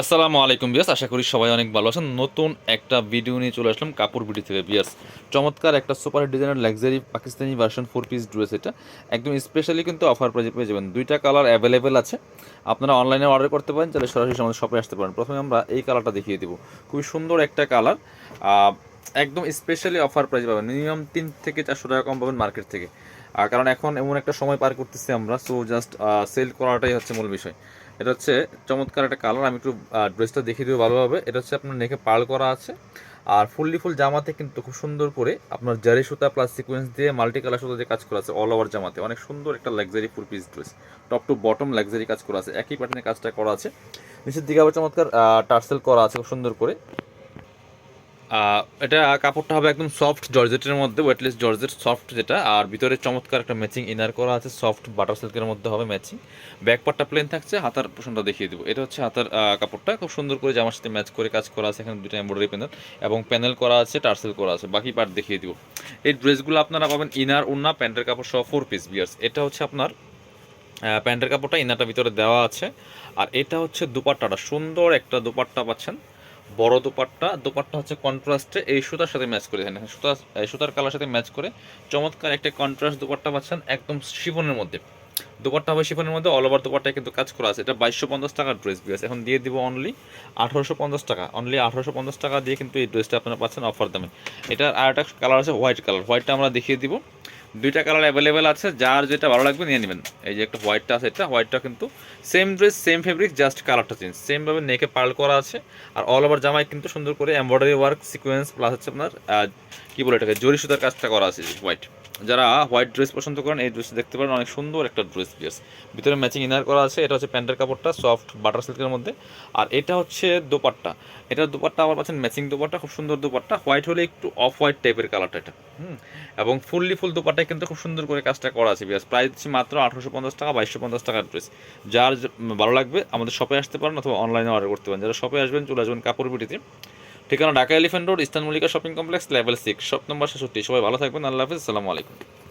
আসসালামু আলাইকুম বিয়াস আশা করি সবাই অনেক ভালো আছেন। নতুন একটা ভিডিও নিয়ে চলে আসলাম কাপড় বিডি থেকে বিয়াস চমৎকার একটা সুপার ডিজাইনের luxury Pakistani version four piece dress এটা। একদম স্পেশালি কিন্তু অফার প্রাইজে পেয়ে যাবেন। দুইটা কালার অ্যাভেলেবেল আছে। আপনারা অনলাইনে অর্ডার করতে পারেন তাহলে সরাসরি আমাদের শপে আসতে পারেন। প্রথমে আমরা এই কালারটা দেখিয়ে দিব। খুবই সুন্দর একটা কালার একদম স্পেশালি অফার প্রাইজ পাবেন। মিনিমাম তিন থেকে চারশো টাকা কম পাবেন মার্কেট থেকে। কারণ এখন এমন একটা সময় পার করতেছি আমরা। সো জাস্ট সেল করাটাই হচ্ছে মূল বিষয়। এটা হচ্ছে চমৎকার একটা কালার আমি একটু ড্রেসটা দেখিয়ে দেবো ভালোভাবে। এটা হচ্ছে আপনার নেকে পাল করা আছে। আর ফুললি ফুল জামাতে কিন্তু খুব সুন্দর করে আপনার জারি সুতা প্লাস সিকুয়েন্স দিয়ে মাল্টি কালার সুতা দিয়ে কাজ করা আছে অল ওভার জামাতে। অনেক সুন্দর একটা luxury full piece dress top to bottom luxury কাজ করা আছে। একই প্যাটার্নে কাজটা করা আছে। নিচের দিকে আবার চমৎকার টার্সেল করা আছে খুব সুন্দর করে। এটা কাপড়টা হবে একদম সফট জর্জেটের মধ্যে ওয়েটলেস জর্জেট সফট যেটা। আর ভিতরে চমৎকার একটা ম্যাচিং ইনার করা আছে সফট বাটার সিল্কের মধ্যে হবে ম্যাচিং ব্যাক পার্টটা প্লেন থাকছে, হাতার পোষণটা দেখিয়ে দিব। এটা হচ্ছে হাতার কাপড়টা। খুব সুন্দর করে জামার সাথে ম্যাচ করে কাজ করা আছে, এখানে দুটো এমব্রয়ডারি প্যানেল এবং প্যানেল করা আছে টার্সেল করা আছে। বাকি পার্ট দেখিয়ে দিব। এই ড্রেসগুলো আপনারা পাবেন ইনার উন্না, প্যান্টের কাপড় সহ ফোর পিস বিয়ার্স এটা হচ্ছে আপনার প্যান্টের কাপড়টা ইনারটা ভিতরে দেওয়া আছে। আর এটা হচ্ছে দুপাট্টাটা। সুন্দর একটা দুপাট্টা পাচ্ছেন। বড় দুপাট্টা দুপাট্টা হচ্ছে কন্ট্রাস্টে এই সুতার সাথে ম্যাচ করে। দেখেন সুতা সুতার কালার সাথে ম্যাচ করে। চমৎকার একটা কন্ট্রাস্ট দুপাট্টা পাচ্ছেন একদম শিফনের মধ্যে। দুপাট্টা হবে শিফনের মধ্যে অল ওভার দুপাট্টায় কিন্তু কাজ করা আছে। এটা বাইশশো পঞ্চাশ টাকার ড্রেস বিয়াস এখন দিয়ে দিব অনলি আঠারোশো পঞ্চাশ টাকা। অনলি আঠারোশো পঞ্চাশ টাকা দিয়ে কিন্তু এই ড্রেসটা আপনারা পাচ্ছেন অফার দামে। এটার আর একটা কালার আছে হোয়াইট কালার হোয়াইটটা আমরা দেখিয়ে দিব। দুইটা কালার অ্যাভেলেবেল আছে, যার যেটা ভালো লাগবে নিয়ে নেবেন। এই যে একটা হোয়াইটটা আছে, এটা হোয়াইটটা কিন্তু same dress same fabric just কালারটা চেঞ্জ সেমভাবে নেকে পার্ল করা আছে, আর অল ওভার জামায় কিন্তু সুন্দর করে এমব্রয়ডারি ওয়ার্ক সিকোয়েন্স প্লাস হচ্ছে আপনার কি বলে এটাকে, জরি সুতার কাজটা করা আছে হোয়াইট যারা হোয়াইট ড্রেস পছন্দ করেন, এই ড্রেস দেখতে পারেন, অনেক সুন্দর একটা ড্রেস পিয়াস ভিতরে ম্যাচিং ইনার করা আছে, এটা হচ্ছে প্যান্টের কাপড়টা সফট বাটার সিল্কের মধ্যে। আর এটা হচ্ছে দোপাট্টা। এটা দোপাট্টা আবার পাচ্ছেন ম্যাচিং দোপাট্টা, খুব সুন্দর দোপাট্টা। হোয়াইট হলে একটু অফ হোয়াইট টাইপের কালারটা এটা। এবং ফুললি ফুল দোপাটায় কিন্তু খুব সুন্দর করে কাজটা করা আছে বিয়াস। প্রাইস দিচ্ছি মাত্র আঠারোশো পঞ্চাশ টাকা বাইশশো পঞ্চাশ টাকার ড্রেস। যার ভালো লাগবে আমাদের শপে আসতে পারেন অথবা অনলাইনে অর্ডার করতে পারেন। যারা শপে আসবেন চলে আসবেন কাপড় বিটিতে। ঠিকানা Dhaka elephant road ইস্তান Mallika shopping complex level six shop number ছেষট্টি। সবাই ভালো থাকবেন। আল্লাহ হাফিজ। আসসালামু আলাইকুম।